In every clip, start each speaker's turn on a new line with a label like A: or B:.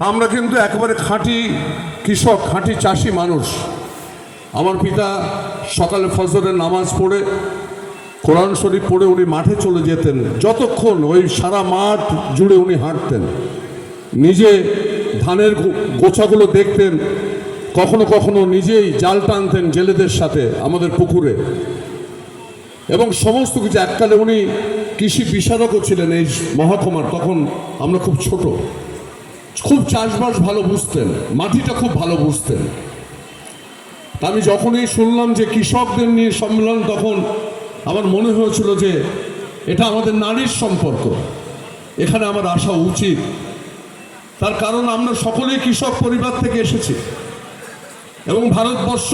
A: আমরা কিন্তু একেবারে খাঁটি কৃষক, খাঁটি চাষি মানুষ। আমার পিতা সকালে ফজরের নামাজ পড়ে, কোরআন শরীফ পড়ে উনি মাঠে চলে যেতেন। যতক্ষণ ওই সারা মাঠ জুড়ে উনি হাঁটতেন। নিজে ধানের গোছাগুলো দেখতেন, কখনো কখনো নিজেই জাল টানতেন জেলেদের সাথে, আমাদের পুকুরে। এবং সমস্ত কিছু, এককালে উনি কৃষি বিশারকও ছিলেন এই মহকুমার, তখন আমরা খুব ছোট। খুব চাষবাস ভালো বুঝতেন, মাটিটা খুব ভালো বুঝতেন। আমি যখনই শুনলাম যে কৃষকদের নিয়ে সম্মেলন, তখন আমার মনে হয়েছিল যে এটা আমাদের নারীর সম্পর্ক, এখানে আমার আসা উচিত। তার কারণ আমরা সকলেই কৃষক পরিবার থেকে এসেছি এবং ভারতবর্ষ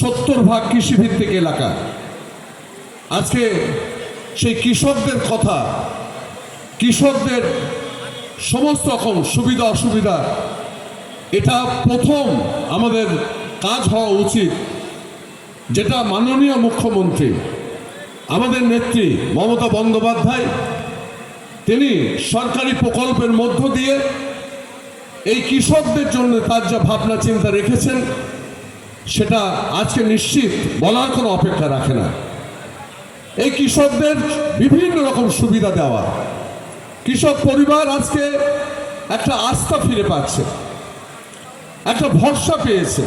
A: সত্তর ভাগ কৃষিভিত্তিক এলাকা। আজকে সেই কৃষকদের কথা, কৃষকদের সমস্ত রকম সুবিধা, অসুবিধা। এটা প্রথম আমাদের কাজ হওয়া উচিত, যেটা মাননীয় মুখ্যমন্ত্রী, আমাদের নেত্রী মমতা বন্দ্যোপাধ্যায়, তিনি সরকারি প্রকল্পের মধ্য দিয়ে এই কৃষকদের জন্য তার যা ভাবনা চিন্তা রেখেছেন, সেটা আজকে নিশ্চিত বলার কোনো অপেক্ষা রাখে না। এই কৃষকদের বিভিন্ন রকম সুবিধা দেওয়া। কৃষক পরিবার আজকে একটা আস্থা ফিরে পাচ্ছে, একটা ভরসা পেয়েছে।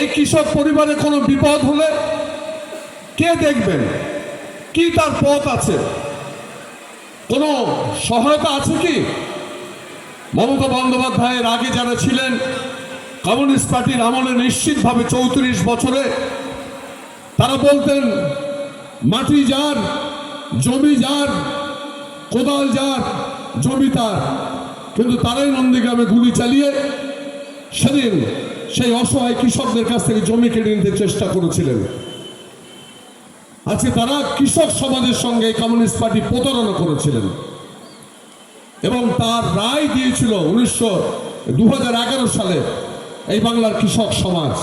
A: এই কৃষক পরিবারে কোনো বিপদ হলে কে দেখবেন? কি তার পথ আছে? কোনো সহায়তা আছে কি? মমতা বন্দ্যোপাধ্যায়ের আগে যারা ছিলেন, কমিউনিস্ট পার্টির আমলে নিশ্চিতভাবে চৌত্রিশ বছরে তারা বলতেন, মাটি যার, জমি যার কোদাল যার, জমি তার। কিন্তু তারাই নন্দীগ্রামে গুলি চালিয়ে সেদিন সেই অসহায় কৃষকদের কাছ থেকে জমি কেড়ে নিতে চেষ্টা করেছিলেন। আজকে তারা কৃষক সমাজের সঙ্গে কমিউনিস্ট পার্টি প্রতারণা করেছিলেন। এবং তার রায় দিয়েছিল উনিশশো দু সালে এই বাংলার কৃষক সমাজ।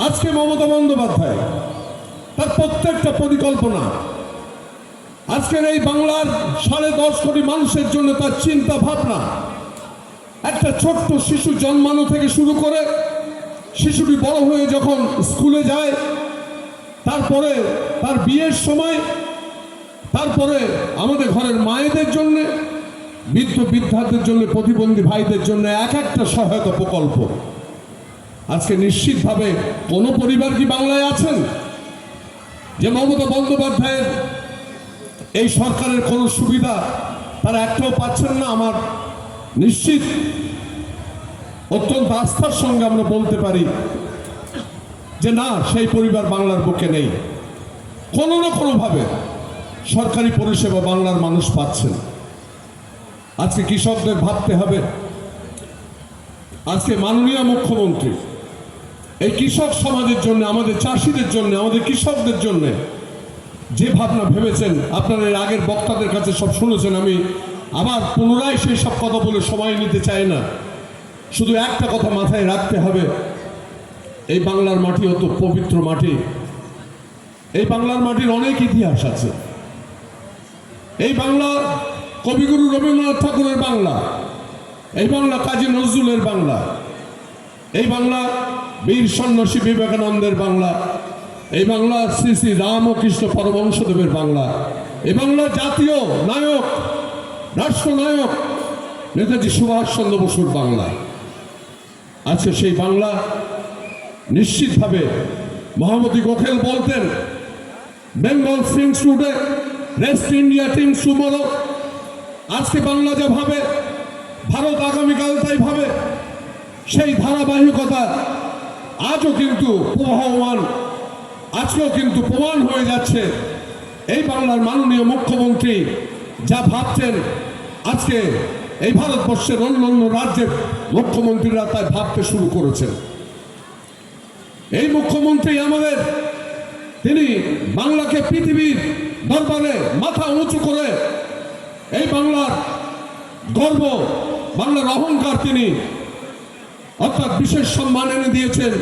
A: আজকে মমতা বন্দ্যোপাধ্যায় তার প্রত্যেকটা পরিকল্পনা আজকের এই বাংলার সাড়ে দশ কোটি মানুষের জন্য তার চিন্তা ভাবনা। একটা ছোট্ট শিশু জন্মানো থেকে শুরু করে শিশুটি বড় হয়ে যখন স্কুলে যায়, তারপরে তার বিয়ের সময়, তারপরে আমাদের ঘরের মায়েদের জন্য, বৃদ্ধ বৃদ্ধাদের জন্য, প্রতিবন্ধী ভাইদের জন্য এক একটা সহায়তা প্রকল্প। আজকে নিশ্চিতভাবে কোনো পরিবার কি বাংলায় আছেন? যে মমতা বন্দ্যোপাধ্যায়ের এই সরকারের কোনো সুবিধা তারা একটাও পাচ্ছেন না, আমার নিশ্চিত অত্যন্ত আস্থার সঙ্গে আমরা বলতে পারি যে না, সেই পরিবার বাংলার বুকে নেই। কোনো না কোনোভাবে সরকারি পরিষেবা বাংলার মানুষ পাচ্ছেন। আজকে কৃষকদের ভাবতে হবে। আজকে মাননীয় মুখ্যমন্ত্রী, এই কৃষক সমাজের জন্য, আমাদের চাষিদের জন্য, আমাদের কৃষকদের জন্য ভাবনা ভেবেছেন, আপনারা এর আগের বক্তাদের কাছে সব শুনেছেন, আমি আবার পুনরায় সেই সব কথা বলে সময় নিতে চাই না। শুধু একটা কথা মাথায় রাখতে হবে, এই বাংলার মাটি অত পবিত্র মাটি। এই বাংলার মাটির অনেক ইতিহাস আছে। এই বাংলা কবিগুরু রবীন্দ্রনাথ ঠাকুরের বাংলা, এই বাংলা কাজী নজরুলের বাংলা, এই বাংলা বীর সন্ন্যাসী বিবেকানন্দের বাংলা এই বাংলা শ্রী শ্রী রামকৃষ্ণ পরমংশদেবের বাংলা। এই বাংলা জাতীয় নায়ক, রাষ্ট্রনায়ক নেতাজি সুভাষচন্দ্র বসুর বাংলা। আজকে সেই বাংলা নিশ্চিতভাবে মহামতি গোখেল বলতেন Bengal thinks today rest India team tomorrow আজকে বাংলা যা ভাবে, ভারত আগামীকাল তাই ভাবে। সেই ধারাবাহিকতা আজও কিন্তু প্রবাহমান আজকেও কিন্তু প্রমাণ হয়ে যাচ্ছে। এই বাংলার মাননীয় মুখ্যমন্ত্রী যা ভাবছেন, আজকে এই ভারতবর্ষের অন্য অন্য রাজ্যের মুখ্যমন্ত্রীরা তাই ভাবতে শুরু করেছেন। এই মুখ্যমন্ত্রী আমাদের, তিনি বাংলাকে পৃথিবীর দরবারে মাথা উঁচু করে এই বাংলার গর্ব, বাংলার অহংকার তিনি অর্থাৎ বিশেষ সম্মান এনে দিয়েছেন।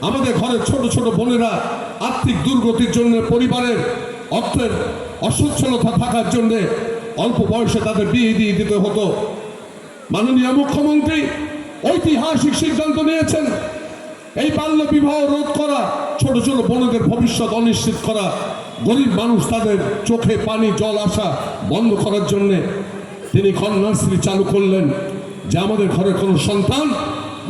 A: আমাদের ঘরের ছোট ছোট বোনেরা আর্থিক দুর্গতির জন্য পরিবারের অর্থের অসচ্ছলতা থাকার জন্যে অল্প বয়সে তাদের বিয়ে দিয়ে দিতে হতো। মাননীয় মুখ্যমন্ত্রী ঐতিহাসিক সিদ্ধান্ত নিয়েছেন এই বাল্য বিবাহ রোধ করা, ছোট ছোট বোনদের ভবিষ্যৎ অনিশ্চিত করা, গরিব মানুষ তাদের চোখে পানি, জল আসা বন্ধ করার জন্যে তিনি কন্যাশ্রী চালু করলেন। যে আমাদের ঘরে কোনো সন্তান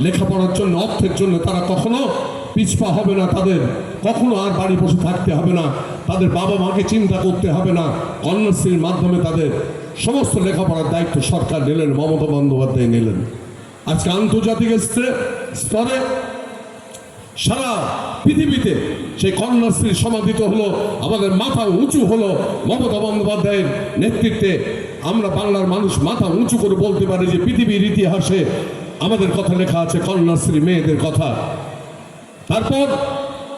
A: লেখাপড়ার জন্য, অর্থের জন্য তারা কখনো পিছপা হবে না তাদের। কখনো আর বাড়ি বসে থাকতে হবে না। তাদের বাবা মাকে চিন্তা করতে হবে না। কন্যাশ্রীর মাধ্যমে তাদের সমস্ত লেখাপড়ার দায়িত্ব সরকার নিলেন, মমতা বন্দ্যোপাধ্যায় নিলেন। আজকে আন্তর্জাতিক স্তরে- সারা পৃথিবীতে সেই কন্যাশ্রী সমাধিত হলো, আমাদের মাথা উঁচু হলো মমতা বন্দ্যোপাধ্যায়ের নেতৃত্বে। আমরা বাংলার মানুষ মাথা উঁচু করে বলতে পারি যে পৃথিবীর ইতিহাসে আমাদের কথা লেখা আছে কন্যাশ্রী মেয়েদের কথা। তারপর